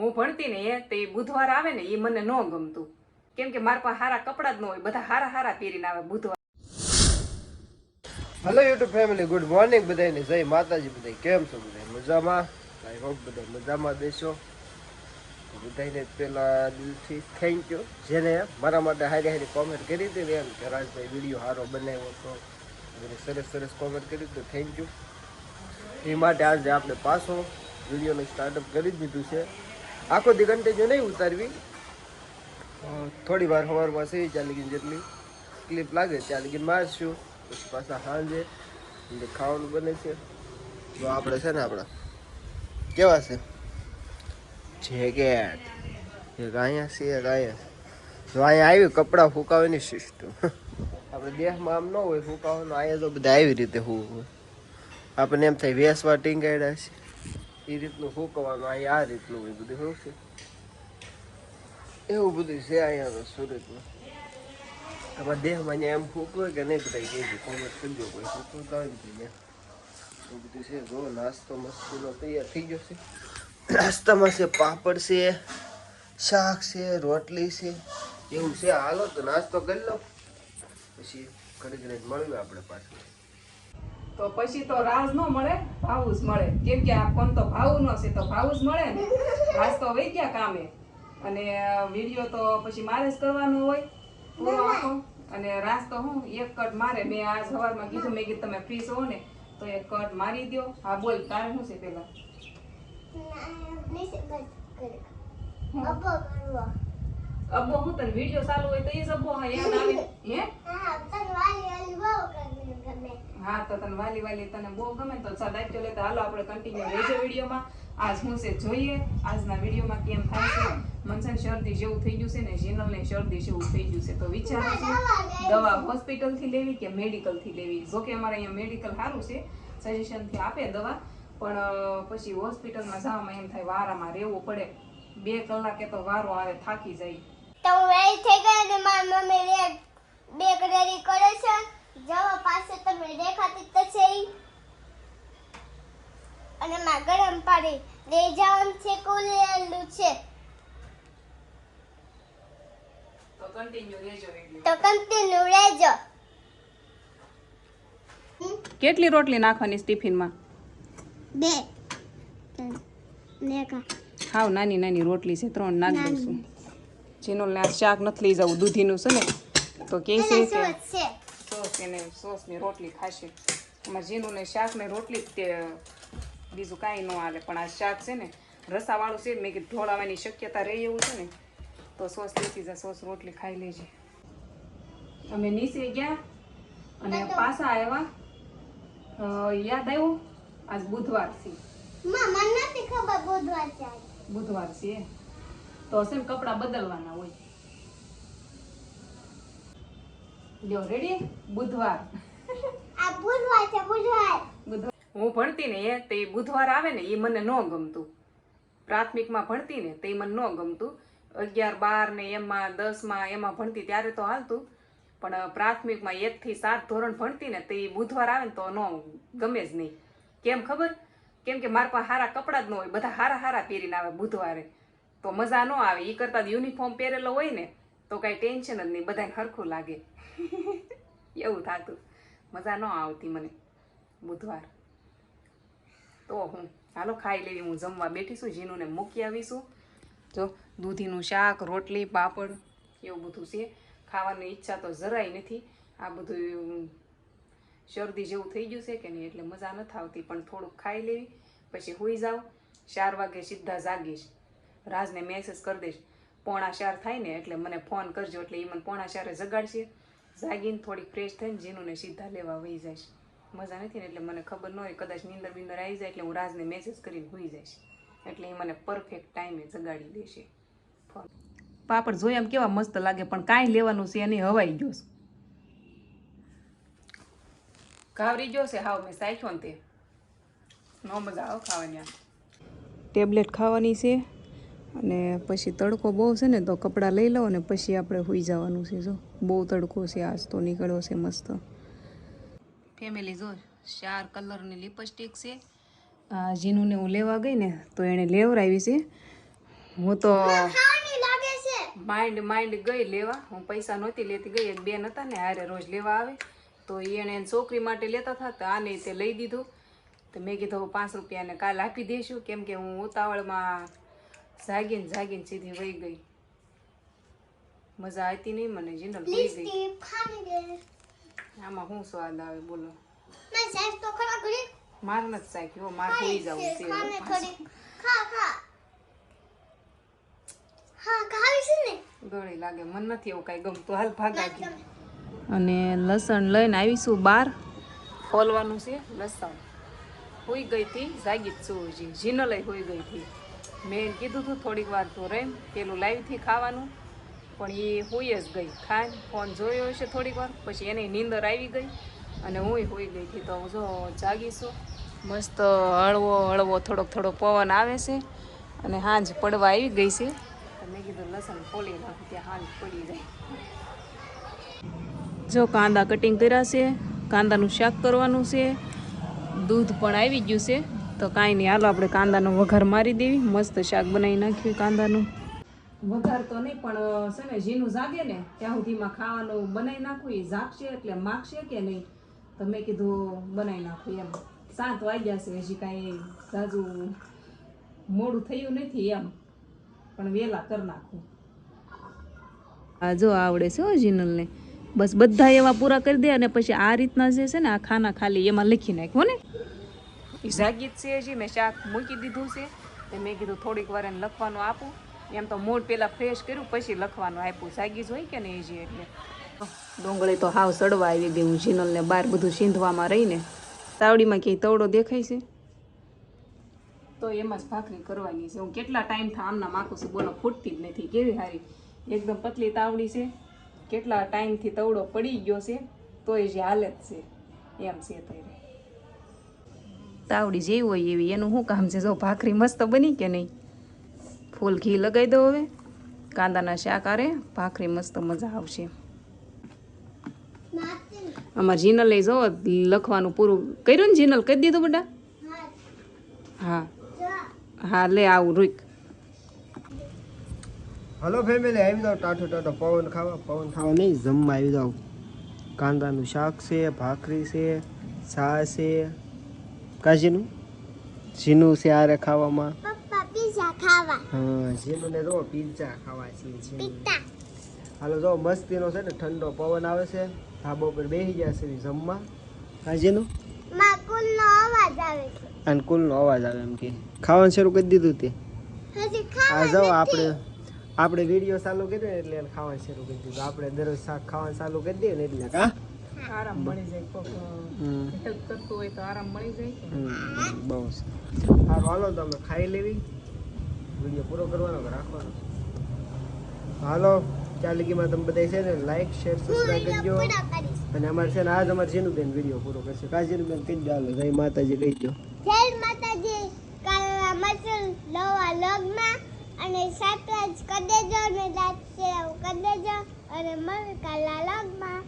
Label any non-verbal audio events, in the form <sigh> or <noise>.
હું ભણતી ને એ તે બુધવાર આવે ને એ મને ન ગમતું. કેમ કે મારા પાસે હારા કપડાં જ ન હોય, બધા હારા હારા પહેરીને આવે બુધવાર. Hello YouTube family good morning બધાને જય માતાજી બધા કેમ છો બધા મજામાં? આઈ હોપ બધા મજામાં દેશો બધાને પહેલા દિલથી થેન્ક યુ જેને મારા માટે હારી હારી કોમેન્ટ કરી હતી એમ કે રાજભાઈ વીડિયો સારો બનાવ્યો તો. બધી સરસ સરસ કોમેન્ટ કરી તો થેન્ક યુ એ માટે આજે આપણે પાછો વિડીયોને સ્ટાર્ટઅપ કરી દીધું છે. આખો દી કન્ટિન્યુ નહીં ઉતારવી? થોડી વાર સવારમાં પાસે ચાલી ગઈ જેટલી ક્લિપ લાગે ચાલી ગઈ મારશું પછી પાછા સાંજે ખાવાનું બને છે. તો આપણે છે ને આપણા કેવા છે? જેકેટ એક અહીંયા છે એક અહીંયા જો અહીંયા આવ્યું કપડાં ફૂંકાવાની સિસ્ટમ <laughs> આપણે દેહમાં આમ ન હોય ફૂંકાવાનું અહીંયા તો બધા આવી રીતે ફૂંકવું આપણને એમ થાય વેસવા ટીંગાડ્યા છે. એ રીતનું ફૂંકવાનું અહીંયા આ રીતનું હોય બધું, શું છે? એવું બધું છે અહીંયા તો સુરતમાં તમારા દેહમાં એમ ફૂકવું કે નહીં બધા કહેજો કોમેન્ટ કરજો કોઈ ને તો ત્યાં એવું બધું છે. જો, નાસ્તો મસ્તીનો તૈયાર થઈ ગયો છે. નાસ્તામાં છે પાપડ છે, શાક છે, રોટલી છે, એવું છે. હાલો તો નાસ્તો કરી લો પછી ઘડી ઘડી મળ્યું આપણે પાછું. તો પછી તો રાજ ન મળે ભાવું જ મળે. કેમ કે આ ફોન તો ભાવું ન છે તો ભાવું જ મળે ને. રાજ તો વહી ગયા કામે. અને વીડિયો તો પછી મારે જ કરવાનો હોય. પૂરો આખો. અને રાજ તો હું એક કટ મારે. મેં આ સવારમાં કીધું મેં કીધું તમે ફ્રી છો ને તો એક કટ મારી દો હા બોલ તારે શું છે પેલા? અબ્બો હું તને વીડિયો ચાલુ હોય તો એ જ અબ્બો હા યાદ આવે. હે? હા તો તને વાલી વાલી તને બહુ ગમે તો ચાલ દાયિત્વ લેતા હાલો, આપણે કન્ટિન્યુ રહેજો વિડીયોમાં. આજ હું છે જોઈએ. આજના વિડીયોમાં કેમ થાય છે? મનસન શરદી જેવું થઈ ગયું છે ને જીનલને શરદી જેવું થઈ ગયું છે. તો વિચારો છે, દવા હોસ્પિટલથી લેવી કે મેડિકલથી લેવી? જો કે અમારે અહીંયા મેડિકલ સારું છે સજેશનથી આપે દવા. પણ પછી હોસ્પિટલમાં જવામાં એમ થાય, વારામાં રહેવું પડે. બે કલાકે તો વારો આવે, થાકી જાય. તો હું ready થઈ ગયો ને, મારી મમ્મી બે બેગ કરે છે. જવા પાસે તમે દેખાતી તો છે અને માં ગરમ પાણી લઈ જવાનું છે કુલેલું છે. તો કન્ટિન્યુ રહેજો તો કન્ટિન્યુ રહેજો. કેટલી રોટલી નાખવાની ટિફિનમાં બે. હાવ નાની નાની રોટલી છે. ત્રણ નાખ દઉં છું જીનોલને શાક નથી લઈ જવું. દૂધીનું છે ને? તો કે છે? એને સોસની રોટલી ખાશે. એમાં જીનુને શાક ને રોટલી જ બીજું કાંઈ ન હાલે પણ આ શાક છે ને રસાવાળું છે. મેં કીધું ઢોળાવાની શક્યતા રહે એવું છે ને તો સોસ લેતી જા સોસ રોટલી ખાઈ લેજે. અમે નીચે ગયા અને પાછા આવ્યા. યાદ આવ્યું? આજ બુધવાર છે. બુધવાર છે. તો હશે ને કપડાં બદલવાના હોય. લ્યો રેડી બુધવાર. આ બુધવાર છે બુધવાર. હું ભણતી ને એ તે બુધવાર આવે ને એ મને ન ગમતું. પ્રાથમિકમાં ભણતી ને તે મને ન ગમતું. અગિયાર બાર ને એમાં દસમાં એમાં ભણતી ત્યારે તો હાલતું. પણ પ્રાથમિકમાં એકથી સાત ધોરણ ભણતી ને તે બુધવાર આવે ને તો ન ગમે જ નહીં. કેમ ખબર? કેમ કે મારા પાસે હારા કપડાં જ ન હોય બધા હારા હારા પહેરીને આવે બુધવારે. તો મજા ન આવે. એ કરતાં યુનિફોર્મ પહેરેલો હોય ને તો કાંઈ ટેન્શન જ નહીં, બધાને હરખું લાગે. એવું થતું. મજા ન આવતી મને બુધવાર. તો હું, હાલો ખાઈ લેવી, હું જમવા બેઠીશું જીનુને મૂકી આવીશું. જો, દૂધીનું શાક, રોટલી, પાપડ, એવું બધું છે. ખાવાની ઈચ્છા તો જરાય નથી. આ બધું શરદી જેવું થઈ ગયું છે કે નહીં એટલે મજા નથી આવતી, પણ થોડુંક ખાઈ લેવી, પછી હોઈ જાઉં. ચાર વાગે સીધા જાગીશ. રાજને મેસેજ કરી દઈશ. પોણા ચાર થાય ને એટલે મને ફોન કરજો એટલે એ મને પોણા ચારે જગાડશે. જાગીને થોડીક ફ્રેશ થઈને જીનુને સીધા લેવા વહી જઈશ. મજા નથી ને એટલે મને ખબર ન હોય, કદાચ નીંદર બીંદર આવી જાય એટલે હું રાજને મેસેજ કરીને હોઈ જઈશ. એટલે એ મને પરફેક્ટ ટાઈમે જગાડી દેશે. ફોન. પાપડ જોઈએ એમ કેવા મસ્ત લાગે, પણ કાંઈ લેવાનું છે એની હવાઈ ગયો. ઘાવરી ગયો છે, હાવ મેં સાખ્યો ને તે. ન મજા આવો ખાવાની ટેબ્લેટ ખાવાની છે. અને પછી તડકો બહુ છે ને, તો કપડાં લઈ લો અને પછી આપણે હોઈ જવાનું છે જો. બહુ તડકો છે આજ તો, નીકળ્યો છે મસ્ત. ફેમિલી જો, ચાર કલરની લિપસ્ટિક છે. જીનુને હું લેવા ગઈ ને, તો એણે લેવરાવી છે. હું તો માઇન્ડ માઇન્ડ ગઈ લેવા. હું પૈસા નહોતી લેતી, ગઈ એક બેન હતા ને, હારે રોજ લેવા આવે. તો એણે છોકરી માટે લેતા હતા, તો આને તે લઈ દીધું. તો મેં કીધું પાંચ રૂપિયાને કાલ આપી દઈશું કેમ કે હું ઉતાવળમાં જાગીને જાગીને સીધી વહી ગઈ. મજા આવતી નહીં મને જીનલ વહી ગઈ. આમાં શું સ્વાદ આવે બોલો. માર નથી સાખ્યો માર હોઈ જવું છે ખાને હવે થોડી ખા ખા હા ખાવી છે ને? ગળી લાગે મન નથી એવું કાંઈ ગમતું. હાલ ભાગા અને લસણ લઈને આવીશું બહાર. ખોલવાનું છે લસણ. હોઈ ગઈ હતી જાગી જ છું હજી. જીનલય હોઈ ગઈ હતી મેં કીધું હતું થોડીક વાર તો રેમ, પેલું લાઈવથી ખાવાનું. પણ એ હોઈ જ ગઈ. ખાઈ ફોન જોયો હશે થોડીક વાર, પછી એની નીંદર આવી ગઈ. અને હું હોઈ ગઈ હતી. તો જો જાગીશું મસ્ત હળવો હળવો થોડોક થોડો પવન આવે છે. અને હાંજ પડવા આવી ગઈ છે. મેં કીધું લસણ ફોલી નાખું, ત્યાં હાંજ પડી જાય. જો કાંદા કટિંગ કર્યા છે. કાંદાનું શાક કરવાનું છે. દૂધ પણ આવી ગયું છે. તો કાંઈ નહીં. હાલો આપણે કાંદાનો વઘાર મારી દેવી. મસ્ત શાક બનાવી નાખ્યું કાંદાનું. વઘાર તો નહીં પણ છે ને જીનું જાગે ને ત્યાં સુધીમાં ખાવાનું બનાવી નાખું. એ જાગશે એટલે માગશે કે નહીં તો મેં કીધું બનાવી નાખું એમ. સાત વાગ્યા છે હજી કાંઈ સાજુ મોડું થયું નથી એમ પણ વહેલા કરી નાખું. આ જો આવડે છે હો જીનલને બસ બધા એવા પૂરા કરી દે અને પછી આ રીતના જે છે ને આ ખાના ખાલી એમાં લખી નાખ્યું ને? એ જાગી જ છે હજી મેં શાક મૂકી દીધું છે. તે મેં કીધું થોડીક વાર એને લખવાનું આપું. એમ તો મૂળ પહેલાં ફ્રેશ કર્યું પછી લખવાનું આપ્યું. જાગી જ હોય કે ને હજી એટલે. ડોંગળી તો હાવ સડવા આવી ગયું હું જીનલને બહાર બધું સીંધવામાં રહીને તાવડીમાં ક્યાંય તવડો દેખાય છે? તો એમાં જ ભાખરી કરવાની છે. હું કેટલા ટાઈમથી આમના માખું છું બોલો ફૂટતી જ નથી. કેવી સારી એકદમ પતલી તાવડી છે. કેટલા ટાઈમથી તવડો પડી ગયો છે તોય જે હાલત છે. એમ છે ત્યારે તાવડી જેવી હોય એવી. એનું શું કામ છે? જો ભાખરી મસ્ત બની કે નહીં? ફૂલ ઘી લગાવી દો હવે. કાંદાના શાક આરે. ભાખરી મસ્ત મજા આવશે. આમાં જીનલ લઈ જાઓ લખવાનું પૂરું કર્યું ને જીનલ? કરી દીધું બેટા? હા. હા, લે આવું રૂક હલો ફેમિલી આવી જાઓ ટાટો ટાટો પવન ખાવા પવન ખાવા. નહીં, જમવા આવી જાઓ. કાંદાનું શાક છે, ભાખરી છે, ચા છે. કાજીનું ઝીનું? છે આરે ખાવામાં? પપ્પા પીઝા ખાવા. હા ઝીનુંને જો પીઝા ખાવા છે ઝીનું. પિત્તા. હાલો જો મસ્તીનો છે ને ઠંડો પવન આવે છે ધાબો ઉપર બેસી ગયા છે જમવા. કાજીનું માં કુલનો અવાજ આવે છે. અને કુલનો અવાજ આવે એમ કે. ખાવાનું શરૂ કરી દીધું તે? હજી આ ખાવા જો આપણે આપણે વીડિયો ચાલુ કર્યો ને એટલે એને ખાવાનું શરૂ કરી દીધું. આપણે દરરોજ શાક ખાવાનું ચાલુ કરી દઈએ ને એટલે. કા આરામ મળી જાય કોક હેલ્પ કરતું હોય તો આરામ મળી જાય બહુ સારું. હાલો તો ખાઈ લેવી. વીડિયો પૂરો કરવાનો કે રાખવાનો? હાલો ચાર તમે બધા છે ને લાઈક શેર સબસ્ક્રાઈબ કરજો. અને અમારે છે ને આજ અમારે જેનું બેન વીડિયો પૂરો કરશે. કા જેનું કહી દો હાલો જય માતાજી કહી દો. જય માતાજી. કાલના મસલ લવા લગમાં અને સરપ્રાઈઝ કરી દેજો અને લાઈક શેર કરી દેજો. અને મને કાલના લગમાં